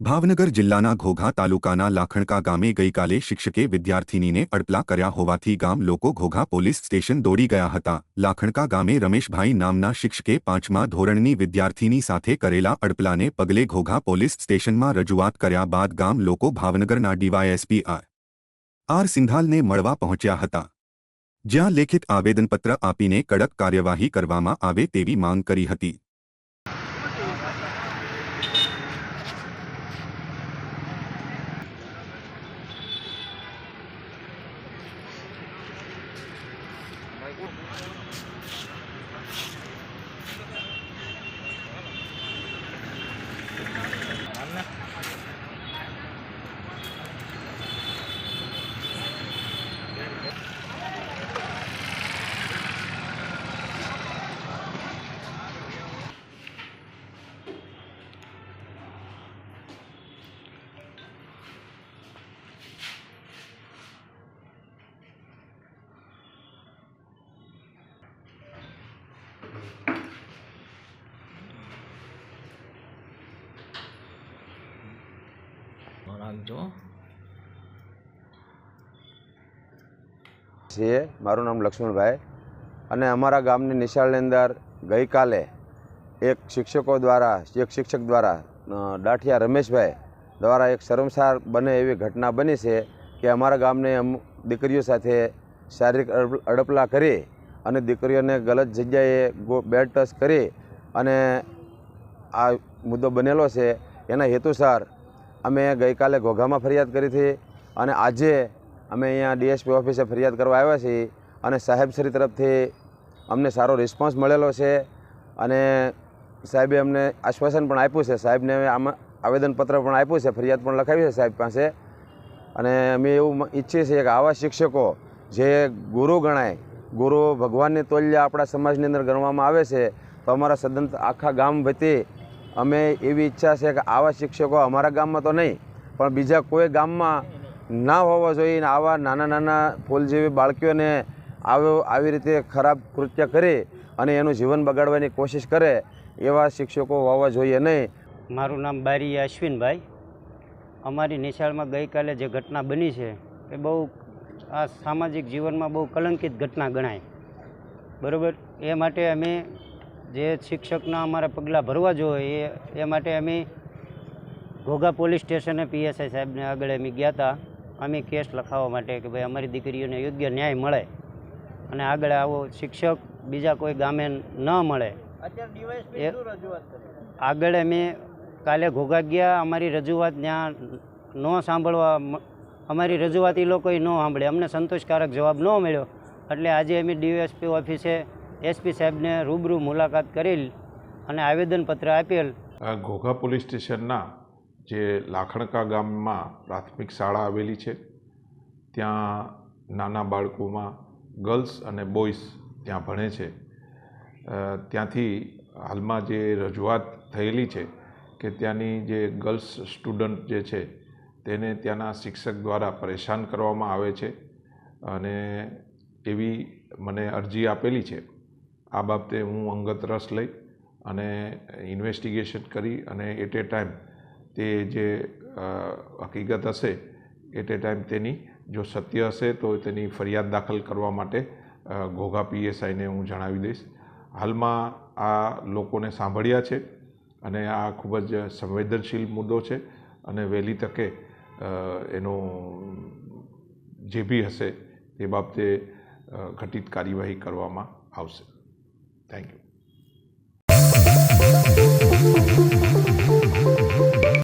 ભાવનગર જિલ્લાના ઘોઘા તાલુકાના લાખણકા ગામે ગઈકાલે શિક્ષકે વિદ્યાર્થિનીને અડપલા કર્યા હોવાથી ગામ લોકો ઘોઘા પોલીસ સ્ટેશન દોડી ગયા હતા. લાખણકા ગામે રમેશભાઈ નામના શિક્ષકે પાંચમા ધોરણની વિદ્યાર્થીની સાથે કરેલા અડપલાને પગલે ઘોઘા પોલીસ સ્ટેશનમાં રજૂઆત કર્યા બાદ ગામ લોકો ભાવનગરના ડીવાયએસપી આર. સિંઘાલને મળવા પહોંચ્યા હતા. જ્યાં લેખિત આવેદનપત્ર આપીને કડક કાર્યવાહી કરવામાં આવે તેવી માંગ કરી હતી. રાખજો છીએ મારું નામ લક્ષ્મણભાઈ અને અમારા ગામની નિશાળની અંદર ગઈકાલે એક શિક્ષકો દ્વારા, એક શિક્ષક દ્વારા દાઠિયા રમેશભાઈ દ્વારા એક શરમસાર બને એવી ઘટના બની છે કે અમારા ગામની દીકરીઓ સાથે શારીરિક અડપ- અડપલા કરી અને દીકરીઓને ગલત જગ્યાએ બેડ ટચ કરી અને આ મુદ્દો બનેલો છે. એના હેતુસર અમે ગઈકાલે ઘોઘામાં ફરિયાદ કરી હતી અને આજે અમે અહીંયા ડીએસપી ઓફિસે ફરિયાદ કરવા આવ્યા છીએ અને સાહેબશ્રી તરફથી અમને સારો રિસ્પોન્સ મળેલો છે અને સાહેબે અમને આશ્વાસન પણ આપ્યું છે. સાહેબને આમાં આવેદનપત્ર પણ આપ્યું છે. ફરિયાદ પણ લખાવી છે સાહેબ પાસે. અને અમે એવું ઈચ્છીએ છીએ કે આવા શિક્ષકો જે ગુરુ ગણાય, ગુરુ ભગવાનની તોલ્ય આપણા સમાજની અંદર ગણવામાં આવે છે, તો અમારા સદંત આખા ગામ વતી અમે એવી ઈચ્છા છે કે આવા શિક્ષકો અમારા ગામમાં તો નહીં, પણ બીજા કોઈ ગામમાં ના હોવા જોઈએ ને આવા નાના નાના ફૂલ જેવી બાળકીઓને આવો આવી રીતે ખરાબ કૃત્ય કરી અને એનું જીવન બગાડવાની કોશિશ કરે, એવા શિક્ષકો હોવા જોઈએ નહીં. મારું નામ બારી અશ્વિનભાઈ. અમારી નિશાળમાં ગઈકાલે જે ઘટના બની છે, એ બહુ આ સામાજિક જીવનમાં બહુ કલંકિત ઘટના ગણાય. બરાબર? એ માટે અમે જે શિક્ષકના અમારા પગલાં ભરવા જોઈએ એ એ માટે અમે ઘોઘા પોલીસ સ્ટેશને પીએસઆઈ સાહેબને આગળ અમે ગયા હતા અમે કેસ લખાવવા માટે કે ભાઈ અમારી દીકરીઓને યોગ્ય ન્યાય મળે અને આગળ આવો શિક્ષક બીજા કોઈ ગામે ન મળે. એ આગળ અમે કાલે ઘોઘા ગયા અમારી રજૂઆત ત્યાં ન સાંભળવા અમારી રજૂઆત એ લોકોએ ન સાંભળે. અમને સંતોષકારક જવાબ ન મળ્યો. એટલે આજે અમે ડીએસપી ઓફિસે એસપી સાહેબને રૂબરૂ મુલાકાત કરેલ અને આવેદનપત્ર આપેલ. ઘોઘા પોલીસ સ્ટેશનના જે લાખણકા ગામમાં પ્રાથમિક શાળા આવેલી છે, ત્યાં નાના બાળકોમાં ગર્લ્સ અને બોયઝ ત્યાં ભણે છે. ત્યાંથી હાલમાં જે રજૂઆત થયેલી છે કે ત્યાંની જે ગર્લ્સ સ્ટુડન્ટ જે છે, તેને ત્યાંના શિક્ષક દ્વારા પરેશાન કરવામાં આવે છે અને એવી મને અરજી આપેલી છે. આ બાબતે હું અંગત રસ લઈ અને ઇન્વેસ્ટિગેશન કરી અને એટ એ ટાઈમ તે જે હકીકત હશે એટ એ ટાઈમ તેની જો સત્ય હશે તો તેની ફરિયાદ દાખલ કરવા માટે ઘોઘા પીએસઆઈને હું જણાવી દઈશ. હાલમાં આ લોકોને સાંભળ્યા છે અને આ ખૂબ જ સંવેદનશીલ મુદ્દો છે અને વહેલી તકે એનો જે બી હશે તે બાબતે ઘટિત કાર્યવાહી કરવામાં આવશે. Thank you.